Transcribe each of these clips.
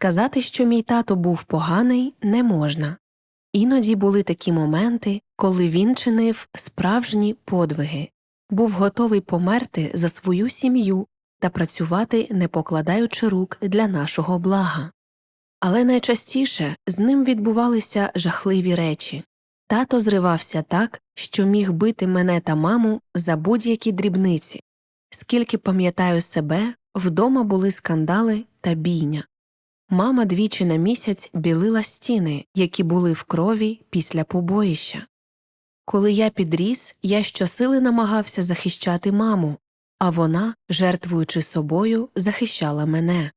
Сказати, що мій тато був поганий, не можна. Іноді були такі моменти, коли він чинив справжні подвиги, був готовий померти за свою сім'ю та працювати, не покладаючи рук для нашого блага. Але найчастіше з ним відбувалися жахливі речі. Тато зривався так, що міг бити мене та маму за будь-які дрібниці. Скільки пам'ятаю себе, вдома були скандали та бійня. Мама двічі на місяць білила стіни, які були в крові після побоїща. Коли я підріс, я щосили намагався захищати маму, а вона, жертвуючи собою, захищала мене.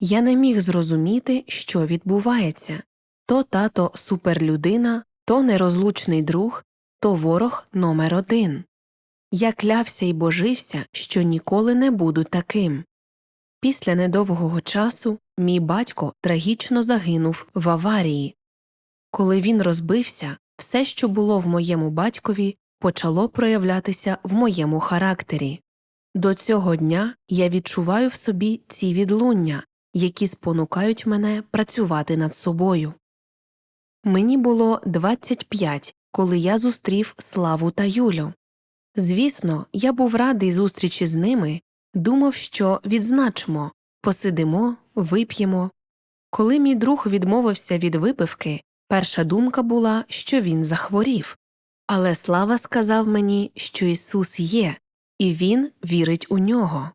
Я не міг зрозуміти, що відбувається то тато суперлюдина, то нерозлучний друг, то ворог номер один. Я клявся і божився, що ніколи не буду таким. Після недовгого часу мій батько трагічно загинув в аварії. Коли він розбився, все, що було в моєму батькові, почало проявлятися в моєму характері. До цього дня я відчуваю в собі ці відлуння, які спонукають мене працювати над собою. Мені було 25, коли я зустрів Славу та Юлю. Звісно, я був радий зустрічі з ними, думав, що відзначимо, посидимо, вип'ємо. Коли мій друг відмовився від випивки, перша думка була, що він захворів. Але Слава сказав мені, що Ісус є, і Він вірить у нього.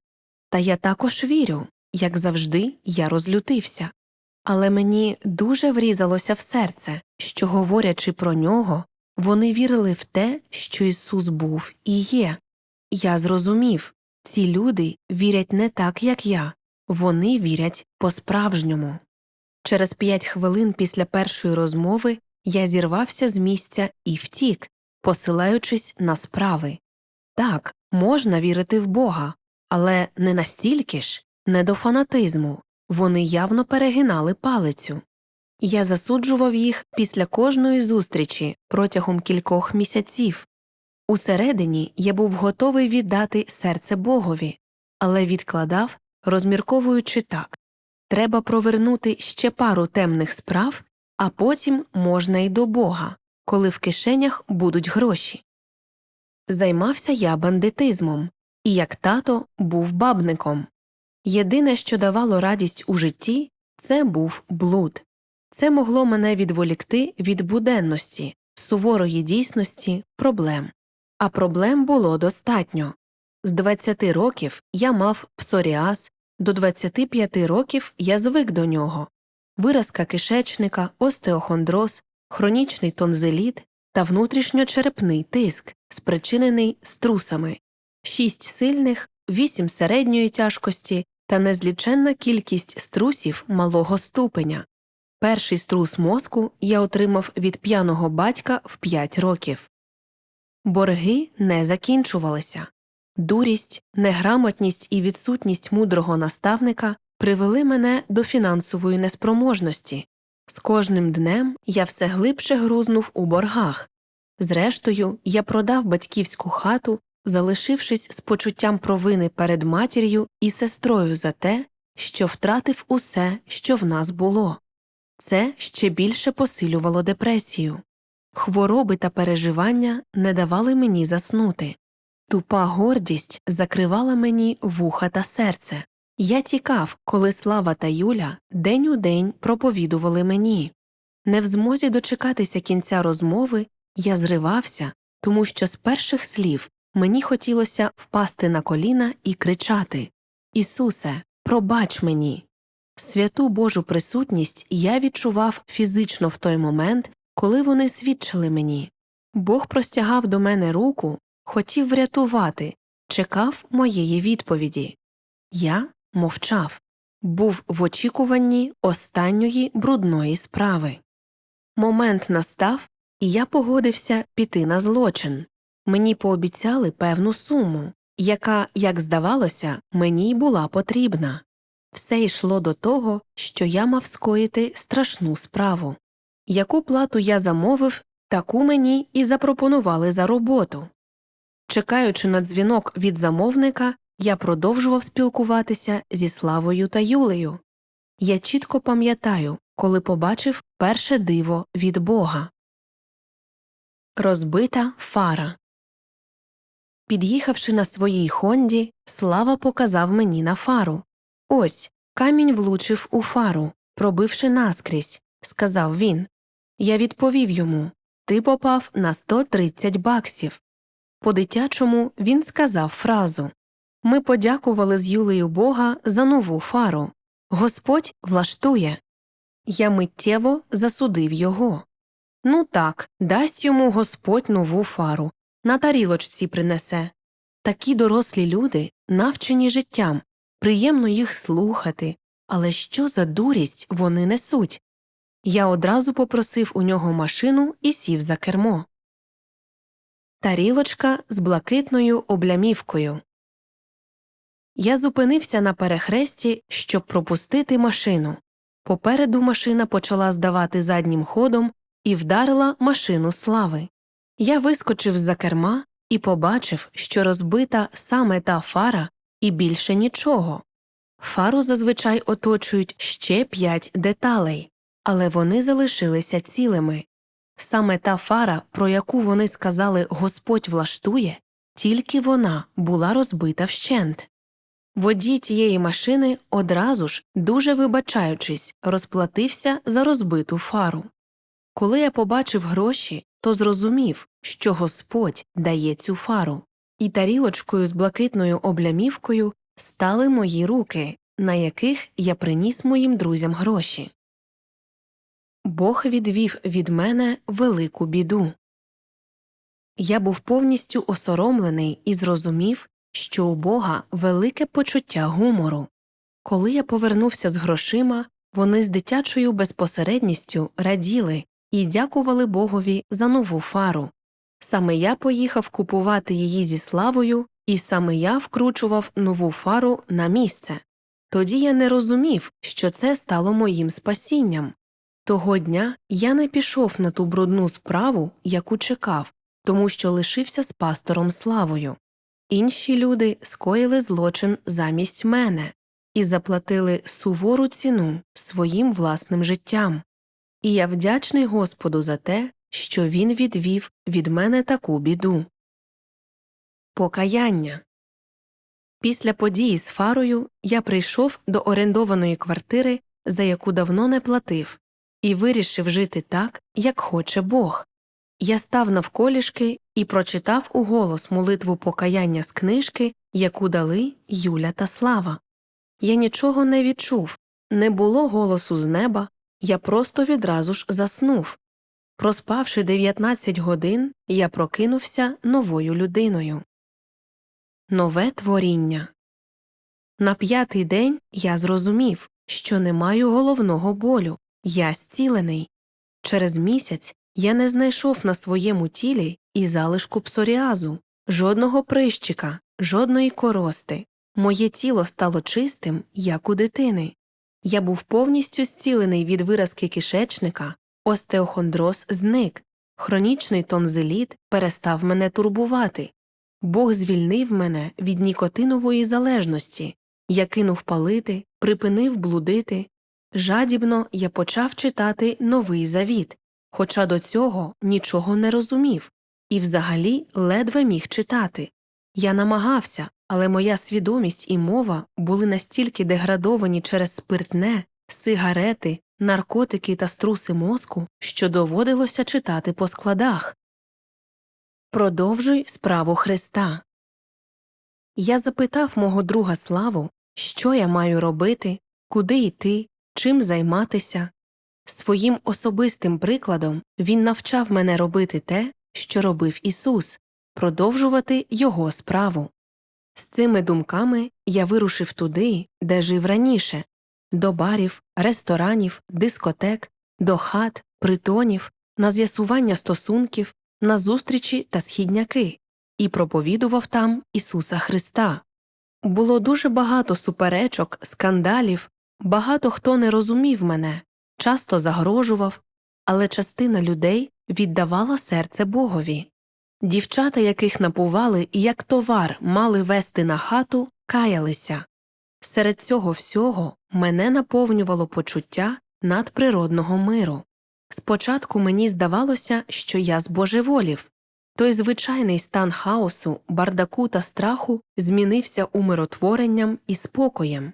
Та я також вірю, як завжди, я розлютився. Але мені дуже врізалося в серце, що, говорячи про нього, вони вірили в те, що Ісус був і є. Я зрозумів ці люди вірять не так, як я, вони вірять по справжньому. Через п'ять хвилин після першої розмови я зірвався з місця і втік, посилаючись на справи. Так, можна вірити в Бога, але не настільки ж, не до фанатизму вони явно перегинали палицю. Я засуджував їх після кожної зустрічі протягом кількох місяців. Усередині я був готовий віддати серце Богові, але відкладав, розмірковуючи так треба провернути ще пару темних справ, а потім можна й до Бога, коли в кишенях будуть гроші. Займався я бандитизмом, і як тато був бабником. Єдине, що давало радість у житті, це був блуд. Це могло мене відволікти від буденності, суворої дійсності, проблем. А проблем було достатньо. З 20 років я мав псоріаз, до 25 років я звик до нього виразка кишечника, остеохондроз, хронічний тонзиліт та внутрішньочерепний тиск, спричинений струсами, 6 сильних, 8 середньої тяжкості та незліченна кількість струсів малого ступеня. Перший струс мозку я отримав від п'яного батька в 5 років. Борги не закінчувалися. Дурість, неграмотність і відсутність мудрого наставника привели мене до фінансової неспроможності. З кожним днем я все глибше грузнув у боргах. Зрештою, я продав батьківську хату, залишившись з почуттям провини перед матір'ю і сестрою за те, що втратив усе, що в нас було. Це ще більше посилювало депресію. Хвороби та переживання не давали мені заснути. Тупа гордість закривала мені вуха та серце. Я тікав, коли Слава та Юля день у день проповідували мені. Не в змозі дочекатися кінця розмови, я зривався, тому що з перших слів мені хотілося впасти на коліна і кричати Ісусе, пробач мені. Святу Божу присутність я відчував фізично в той момент, коли вони свідчили мені. Бог простягав до мене руку, хотів врятувати, чекав моєї відповіді. Я мовчав, був в очікуванні останньої брудної справи. Момент настав, і я погодився піти на злочин. Мені пообіцяли певну суму, яка, як здавалося, мені й була потрібна. Все йшло до того, що я мав скоїти страшну справу. Яку плату я замовив, таку мені і запропонували за роботу. Чекаючи на дзвінок від замовника, я продовжував спілкуватися зі Славою та Юлею. я чітко пам'ятаю, коли побачив перше диво від Бога. Розбита фара. Під'їхавши на своїй Хонді, Слава показав мені на фару. Ось камінь влучив у фару, пробивши наскрізь, сказав він. Я відповів йому Ти попав на 130 баксів. По дитячому він сказав фразу Ми подякували з Юлею Бога за нову фару. Господь влаштує. Я миттєво засудив його. Ну так, дасть йому Господь нову фару, на тарілочці принесе. Такі дорослі люди, навчені життям, приємно їх слухати, але що за дурість вони несуть? Я одразу попросив у нього машину і сів за кермо. Тарілочка з блакитною облямівкою. Я зупинився на перехресті, щоб пропустити машину. Попереду машина почала здавати заднім ходом і вдарила машину слави. Я вискочив з за керма і побачив, що розбита саме та фара і більше нічого. Фару зазвичай оточують ще п'ять деталей, але вони залишилися цілими. Саме та фара, про яку вони сказали Господь влаштує, тільки вона була розбита вщент. Водій тієї машини одразу ж, дуже вибачаючись, розплатився за розбиту фару. Коли я побачив гроші, то зрозумів, що Господь дає цю фару, і тарілочкою з блакитною облямівкою стали мої руки, на яких я приніс моїм друзям гроші. Бог відвів від мене велику біду. Я був повністю осоромлений і зрозумів, що у Бога велике почуття гумору. Коли я повернувся з грошима, вони з дитячою безпосередністю раділи і дякували Богові за нову фару. Саме я поїхав купувати її зі славою, і саме я вкручував нову фару на місце. Тоді я не розумів, що це стало моїм спасінням. Того дня я не пішов на ту брудну справу, яку чекав, тому що лишився з пастором славою. Інші люди скоїли злочин замість мене і заплатили сувору ціну своїм власним життям. І я вдячний Господу за те, що він відвів від мене таку біду. Покаяння Після події з фарою я прийшов до орендованої квартири, за яку давно не платив, і вирішив жити так, як хоче Бог. Я став навколішки і прочитав уголос молитву покаяння з книжки, яку дали Юля та Слава. Я нічого не відчув, не було голосу з неба, я просто відразу ж заснув. Проспавши 19 годин, я прокинувся новою людиною. Нове творіння На п'ятий день я зрозумів, що не маю головного болю, я зцілений. Через місяць я не знайшов на своєму тілі і залишку псоріазу, жодного прищика, жодної корости. Моє тіло стало чистим, як у дитини. Я був повністю зцілений від виразки кишечника, остеохондроз зник, хронічний тонзиліт перестав мене турбувати. Бог звільнив мене від нікотинової залежності, я кинув палити, припинив блудити. Жадібно я почав читати новий завіт, хоча до цього нічого не розумів і взагалі ледве міг читати. Я намагався, але моя свідомість і мова були настільки деградовані через спиртне, сигарети, наркотики та струси мозку, що доводилося читати по складах. Продовжуй справу Христа. Я запитав мого друга Славу, що я маю робити, куди йти, чим займатися. Своїм особистим прикладом він навчав мене робити те, що робив Ісус, продовжувати Його справу. З цими думками я вирушив туди, де жив раніше до барів, ресторанів, дискотек, до хат, притонів, на з'ясування стосунків, на зустрічі та східняки, і проповідував там Ісуса Христа. Було дуже багато суперечок, скандалів, багато хто не розумів мене, часто загрожував, але частина людей віддавала серце Богові. Дівчата, яких напували і як товар мали вести на хату, каялися. Серед цього всього мене наповнювало почуття надприродного миру. Спочатку мені здавалося, що я збожеволів. Той звичайний стан хаосу, бардаку та страху змінився умиротворенням і спокоєм.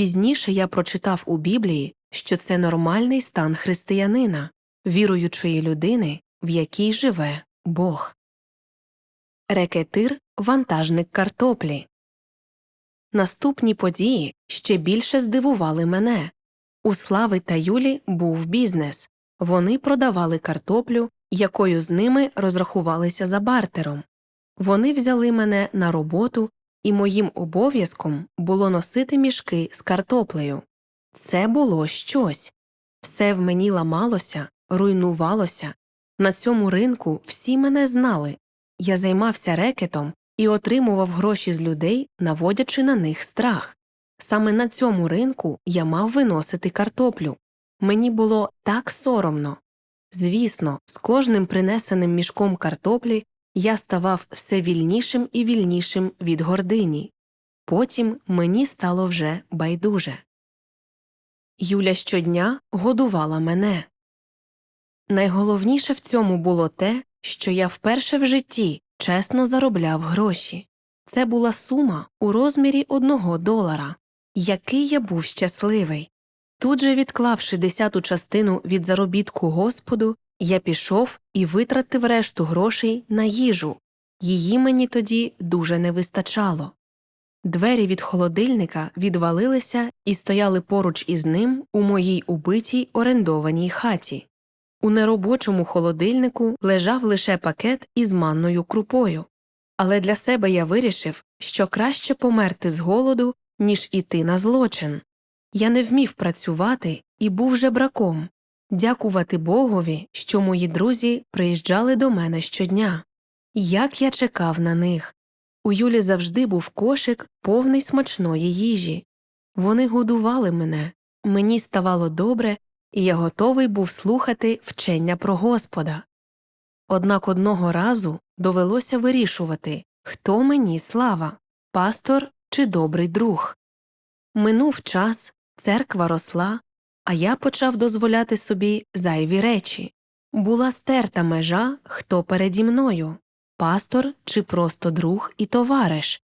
Пізніше я прочитав у Біблії, що це нормальний стан християнина, віруючої людини, в якій живе Бог. Рекетир вантажник картоплі. Наступні події ще більше здивували мене. У Слави та Юлі був бізнес. Вони продавали картоплю, якою з ними розрахувалися за бартером. Вони взяли мене на роботу, і моїм обов'язком було носити мішки з картоплею. Це було щось. Все в мені ламалося, руйнувалося. На цьому ринку всі мене знали. Я займався рекетом і отримував гроші з людей, наводячи на них страх. Саме на цьому ринку я мав виносити картоплю. Мені було так соромно. Звісно, з кожним принесеним мішком картоплі я ставав все вільнішим і вільнішим від гордині. Потім мені стало вже байдуже. Юля щодня годувала мене. Найголовніше в цьому було те, що я вперше в житті чесно заробляв гроші. Це була сума у розмірі одного долара. Який я був щасливий. Тут же, відклавши десяту частину від заробітку Господу, я пішов і витратив решту грошей на їжу. Її мені тоді дуже не вистачало. Двері від холодильника відвалилися і стояли поруч із ним у моїй убитій орендованій хаті. У неробочому холодильнику лежав лише пакет із манною крупою. Але для себе я вирішив, що краще померти з голоду, ніж іти на злочин. Я не вмів працювати і був жебраком. Дякувати Богові, що мої друзі приїжджали до мене щодня. Як я чекав на них. У Юлі завжди був кошик, повний смачної їжі. Вони годували мене, мені ставало добре, і я готовий був слухати вчення про Господа. Однак одного разу довелося вирішувати, хто мені слава пастор чи добрий друг. Минув час, церква росла, а я почав дозволяти собі зайві речі. Була стерта межа, хто переді мною пастор чи просто друг і товариш.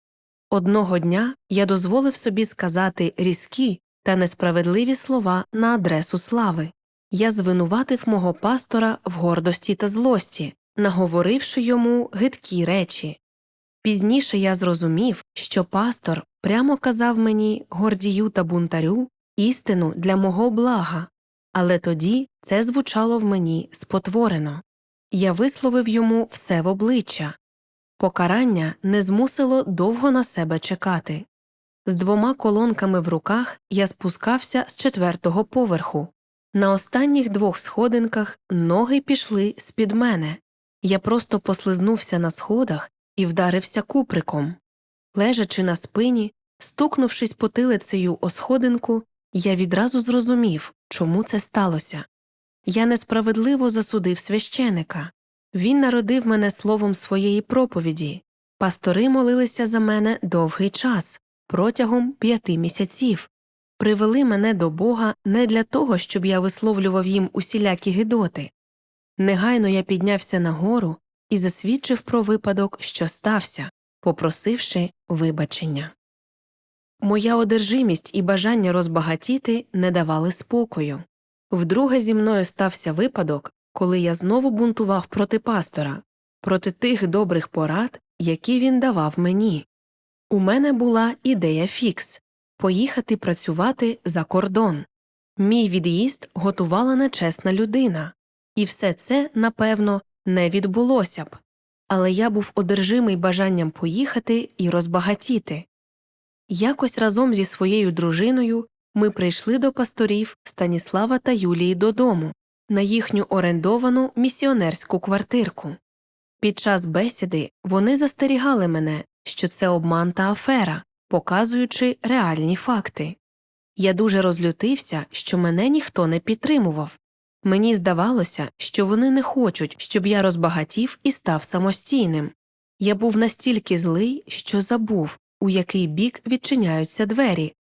Одного дня я дозволив собі сказати різкі та несправедливі слова на адресу слави. Я звинуватив мого пастора в гордості та злості, наговоривши йому гидкі речі. Пізніше я зрозумів, що пастор прямо казав мені гордію та бунтарю істину для мого блага, але тоді це звучало в мені спотворено. Я висловив йому все в обличчя. Покарання не змусило довго на себе чекати. З двома колонками в руках я спускався з четвертого поверху. На останніх двох сходинках ноги пішли з під мене. Я просто послизнувся на сходах і вдарився куприком. Лежачи на спині, стукнувшись потилицею о сходинку, я відразу зрозумів, чому це сталося. Я несправедливо засудив священика. Він народив мене словом своєї проповіді. Пастори молилися за мене довгий час, протягом п'яти місяців, привели мене до Бога не для того, щоб я висловлював їм усілякі гидоти. Негайно я піднявся нагору і засвідчив про випадок, що стався, попросивши вибачення. Моя одержимість і бажання розбагатіти не давали спокою. Вдруге зі мною стався випадок, коли я знову бунтував проти пастора, проти тих добрих порад, які він давав мені. У мене була ідея фікс поїхати працювати за кордон. Мій від'їзд готувала нечесна людина, і все це, напевно, не відбулося б. Але я був одержимий бажанням поїхати і розбагатіти. Якось разом зі своєю дружиною ми прийшли до пасторів Станіслава та Юлії додому на їхню орендовану місіонерську квартирку. Під час бесіди вони застерігали мене, що це обман та афера, показуючи реальні факти. Я дуже розлютився, що мене ніхто не підтримував. Мені здавалося, що вони не хочуть, щоб я розбагатів і став самостійним. Я був настільки злий, що забув, у який бік відчиняються двері.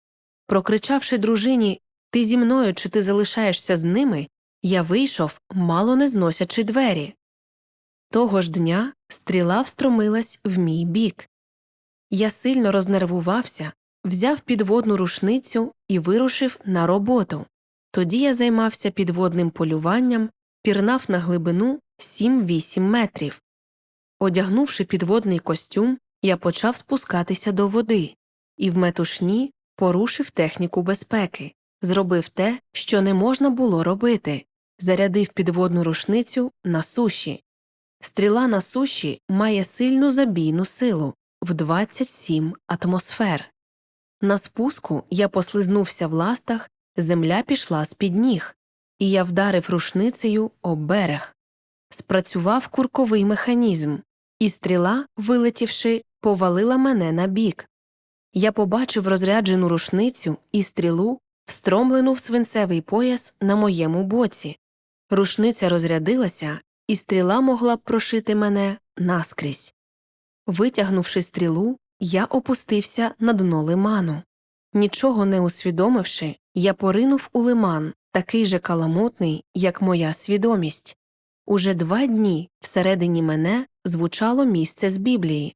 Прокричавши дружині Ти зі мною чи ти залишаєшся з ними, я вийшов, мало не зносячи двері. Того ж дня стріла встромилась в мій бік. Я сильно рознервувався, взяв підводну рушницю і вирушив на роботу. Тоді я займався підводним полюванням, пірнав на глибину 7-8 метрів. Одягнувши підводний костюм, я почав спускатися до води і в метушні порушив техніку безпеки, зробив те, що не можна було робити, зарядив підводну рушницю на суші. Стріла на суші має сильну забійну силу в 27 атмосфер. На спуску я послизнувся в ластах, земля пішла з під ніг, і я вдарив рушницею об берег. Спрацював курковий механізм, і стріла, вилетівши, повалила мене на бік. Я побачив розряджену рушницю і стрілу, встромлену в свинцевий пояс на моєму боці. Рушниця розрядилася, і стріла могла б прошити мене наскрізь. Витягнувши стрілу, я опустився на дно лиману. Нічого не усвідомивши, я поринув у лиман, такий же каламутний, як моя свідомість. Уже два дні всередині мене звучало місце з Біблії.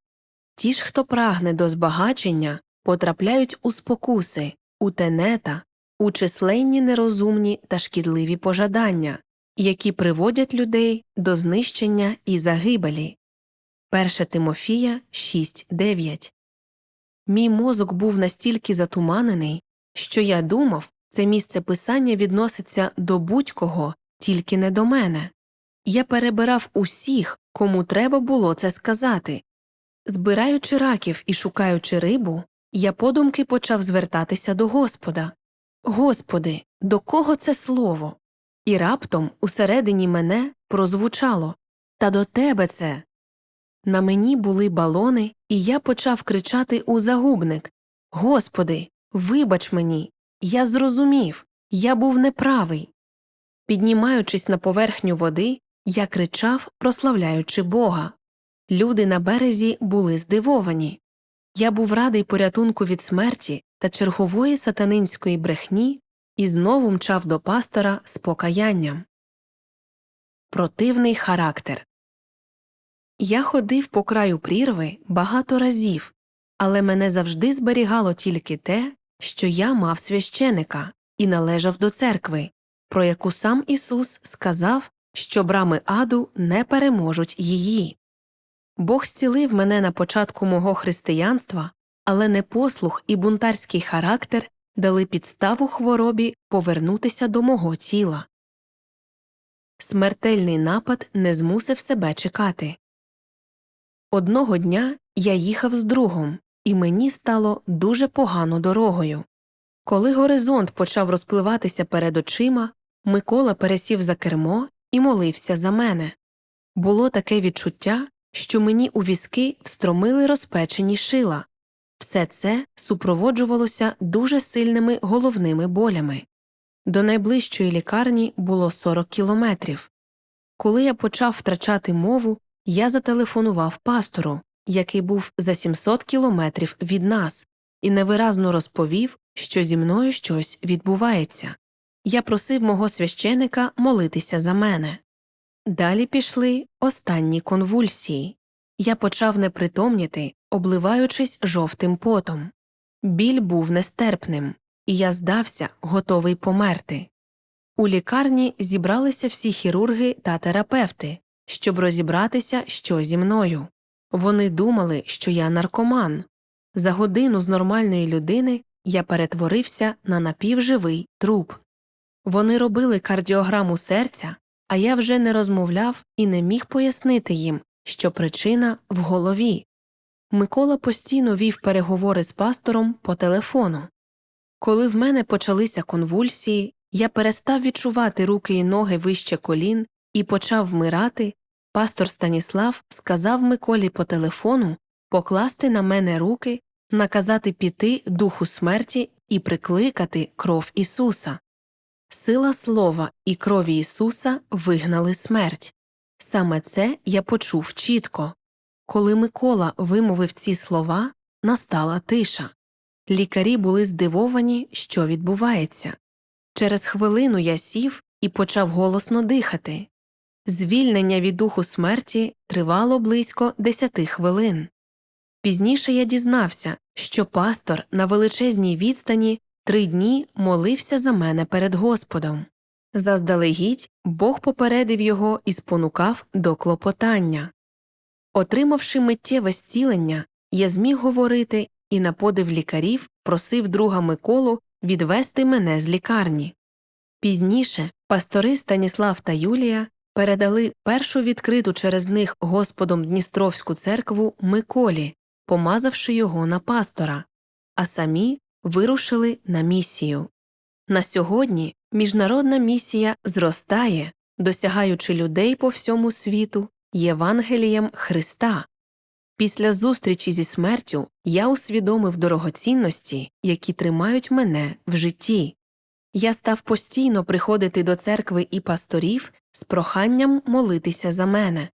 Ті ж, хто прагне до збагачення, потрапляють у спокуси, у тенета, у численні нерозумні та шкідливі пожадання, які приводять людей до знищення і загибелі. 1 Тимофія 6.9 Мій мозок був настільки затуманений, що я думав, це місце писання відноситься до будь-кого, тільки не до мене. Я перебирав усіх, кому треба було це сказати. Збираючи раків і шукаючи рибу, я подумки почав звертатися до Господа. Господи, до кого це слово? І раптом усередині мене прозвучало Та до тебе це. На мені були балони, і я почав кричати у загубник Господи, вибач мені, я зрозумів, я був неправий. Піднімаючись на поверхню води, я кричав, прославляючи Бога. Люди на березі були здивовані. Я був радий порятунку від смерті та чергової сатанинської брехні і знову мчав до пастора з покаянням. Противний характер Я ходив по краю прірви багато разів, але мене завжди зберігало тільки те, що я мав священика і належав до церкви, про яку сам Ісус сказав, що брами аду не переможуть її. Бог зцілив мене на початку мого християнства, але непослух і бунтарський характер дали підставу хворобі повернутися до мого тіла. Смертельний напад не змусив себе чекати. Одного дня я їхав з другом, і мені стало дуже погано дорогою. Коли горизонт почав розпливатися перед очима, Микола пересів за кермо і молився за мене. Було таке відчуття, що мені у візки встромили розпечені шила. Все це супроводжувалося дуже сильними головними болями. До найближчої лікарні було 40 кілометрів. Коли я почав втрачати мову, я зателефонував пастору, який був за 700 кілометрів від нас, і невиразно розповів, що зі мною щось відбувається. Я просив мого священика молитися за мене. Далі пішли останні конвульсії. Я почав непритомніти, обливаючись жовтим потом. Біль був нестерпним, і я здався, готовий померти. У лікарні зібралися всі хірурги та терапевти, щоб розібратися, що зі мною. Вони думали, що я наркоман. За годину з нормальної людини я перетворився на напівживий труп. Вони робили кардіограму серця, а я вже не розмовляв і не міг пояснити їм, що причина в голові. Микола постійно вів переговори з пастором по телефону. Коли в мене почалися конвульсії, я перестав відчувати руки і ноги вище колін і почав вмирати, пастор Станіслав сказав Миколі по телефону покласти на мене руки, наказати піти духу смерті і прикликати кров Ісуса. Сила слова і крові Ісуса вигнали смерть. Саме це я почув чітко. Коли Микола вимовив ці слова, настала тиша. Лікарі були здивовані, що відбувається. Через хвилину я сів і почав голосно дихати. Звільнення від духу смерті тривало близько десяти хвилин. Пізніше я дізнався, що пастор на величезній відстані три дні молився за мене перед Господом. Заздалегідь Бог попередив його і спонукав до клопотання. Отримавши миттєве зцілення, я зміг говорити і на подив лікарів просив друга Миколу відвести мене з лікарні. Пізніше пастори Станіслав та Юлія передали першу відкриту через них Господом Дністровську церкву Миколі, помазавши його на пастора, а самі вирушили на місію. На сьогодні міжнародна місія зростає, досягаючи людей по всьому світу Євангелієм Христа. Після зустрічі зі смертю я усвідомив дорогоцінності, які тримають мене в житті. Я став постійно приходити до церкви і пасторів з проханням молитися за мене.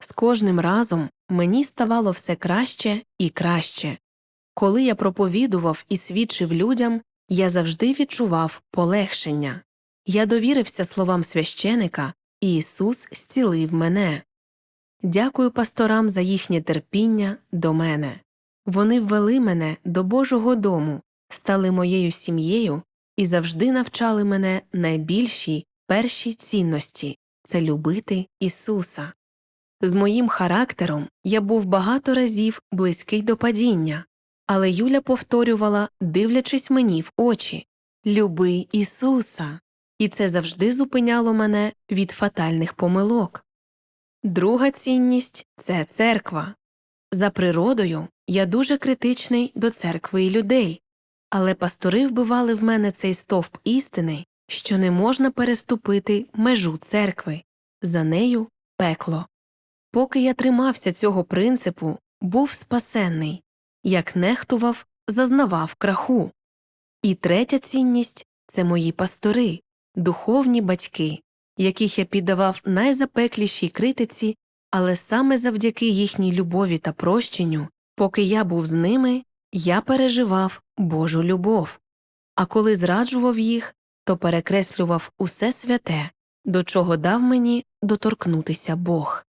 З кожним разом мені ставало все краще і краще. Коли я проповідував і свідчив людям, я завжди відчував полегшення. Я довірився словам священика, і Ісус зцілив мене. Дякую пасторам за їхнє терпіння до мене. Вони ввели мене до Божого дому, стали моєю сім'єю і завжди навчали мене найбільшій першій цінності це любити Ісуса. З моїм характером я був багато разів близький до падіння, але Юля повторювала, дивлячись мені в очі Люби Ісуса. І це завжди зупиняло мене від фатальних помилок. Друга цінність це церква. За природою я дуже критичний до церкви і людей, але пастори вбивали в мене цей стовп істини, що не можна переступити межу церкви, за нею пекло. Поки я тримався цього принципу, був спасенний, як нехтував, зазнавав краху. І третя цінність це мої пастори, духовні батьки, яких я піддавав найзапеклішій критиці, але саме завдяки їхній любові та прощенню, поки я був з ними, я переживав Божу любов, а коли зраджував їх, то перекреслював усе святе, до чого дав мені доторкнутися Бог.